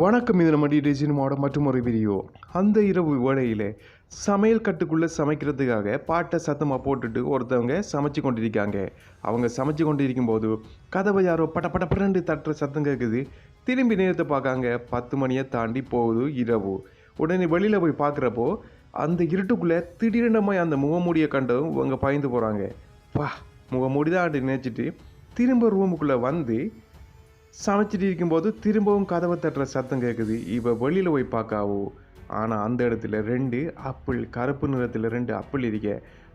வணக்கம் இது நம்ம டிடி சினிமாவோட மற்றும் ஒரு வீடியோ. அந்த இரவு வேளையில் சமையல் கட்டுக்குள்ளே சமைக்கிறதுக்காக பாட்டை சத்தமாக போட்டுட்டு ஒருத்தவங்க சமைச்சு கொண்டிருக்காங்க. அவங்க சமைச்சு கொண்டிருக்கும் போது கதவை யாரோ பட பட படண்டு தட்டுற சத்தம் கேட்குது திரும்பி நேரத்தை பார்க்காங்க பத்து மணியை தாண்டி போகுது இரவு. உடனே வெளியில் போய் பார்க்குறப்போ அந்த இருட்டுக்குள்ளே திடீரெனமாய் அந்த முகமூடியை கண்டதும் இவங்க பயந்து போகிறாங்க பா முகமூடி தான் நினச்சிட்டு திரும்ப ரூமுக்குள்ளே வந்து சமைச்சிட்டு இருக்கும்போது திரும்பவும் கதவை தட்டுற சத்தம் கேட்குது இவள் வெளியில் போய் பார்க்காவோ? ஆனால் அந்த இடத்துல ரெண்டு ஆப்பிள் கருப்பு நிறத்தில் ரெண்டு ஆப்பிள் இருக்க.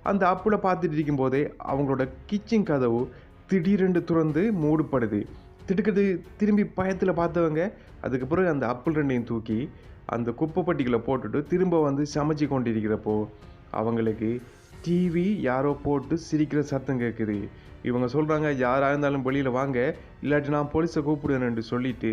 அந்த ஆப்பிளை பார்த்துட்டு இருக்கும்போதே அவங்களோட கிச்சன் கதவு திடீரென்று துறந்து மூடுப்படுது திடுக்கிறது திரும்பி பயத்தில் பார்த்தவங்க அதுக்கு பிறகு அந்த அப்பிள் ரெண்டையும் தூக்கி அந்த குப்பை பட்டிகளை போட்டுட்டு திரும்ப வந்து சமைச்சு கொண்டிருக்கிறப்போ அவங்களுக்கு டிவி யாரோ போட்டு சிரிக்கிற சத்தம் கேட்குது இவங்க சொல்கிறாங்க யாராக இருந்தாலும் வெளியில் வாங்க இல்லாட்டி நான் போலீஸை கூப்பிடுவேன்னு சொல்லிட்டு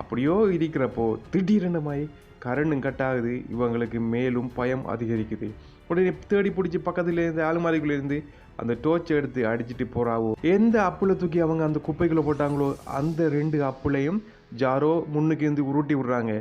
அப்படியோ இருக்கிறப்போ திடீரென மாதிரி கரண்டும் கட் ஆகுது. இவங்களுக்கு மேலும் பயம் அதிகரிக்குது. உடனே தேடி பிடிச்சி பக்கத்துலேருந்து இருந்து இருந்து அந்த டோர்ச் எடுத்து அடிச்சிட்டு போகிறாவோ எந்த அப்புளை தூக்கி அவங்க அந்த குப்பைக்குள்ளே போட்டாங்களோ அந்த ரெண்டு அப்புளையும் ஜாரோ முன்னுக்கு இருந்து உருட்டி விடுறாங்க.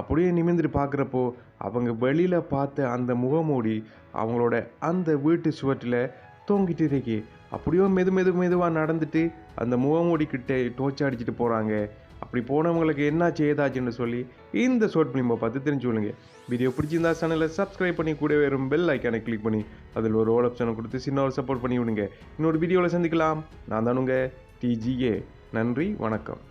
அப்படியே நிமிர்ந்துட்டு பார்க்குறப்போ அவங்க வெளியில் பார்த்த அந்த முகமூடி அவங்களோட அந்த வீட்டு சுவற்றில் தொங்கிட்டு இருக்கு. அப்படியோ மெது மெது மெதுவாக நடந்துட்டு அந்த முகமூடி கிட்டே டோர்ச் அடிச்சுட்டு போகிறாங்க அப்படி போனவங்களுக்கு என்ன செய்யதாச்சுன்னு சொல்லி இந்த ஷார்ட் ஃபிலிமை பார்த்து தெரிஞ்சுக்கொள்ளுங்க. வீடியோ பிடிச்சிருந்தா சேனலை சப்ஸ்கிரைப் பண்ணி கூட வெறும் பெல் ஐக்கானை கிளிக் பண்ணி அதில் ஒரு ஓல் ஆப்ஷனை கொடுத்து சின்ன ஒரு சப்போர்ட் பண்ணி விடுங்க இன்னொரு வீடியோவில் சந்திக்கலாம். நான் தானுங்க டிஜிஏ நன்றி வணக்கம்.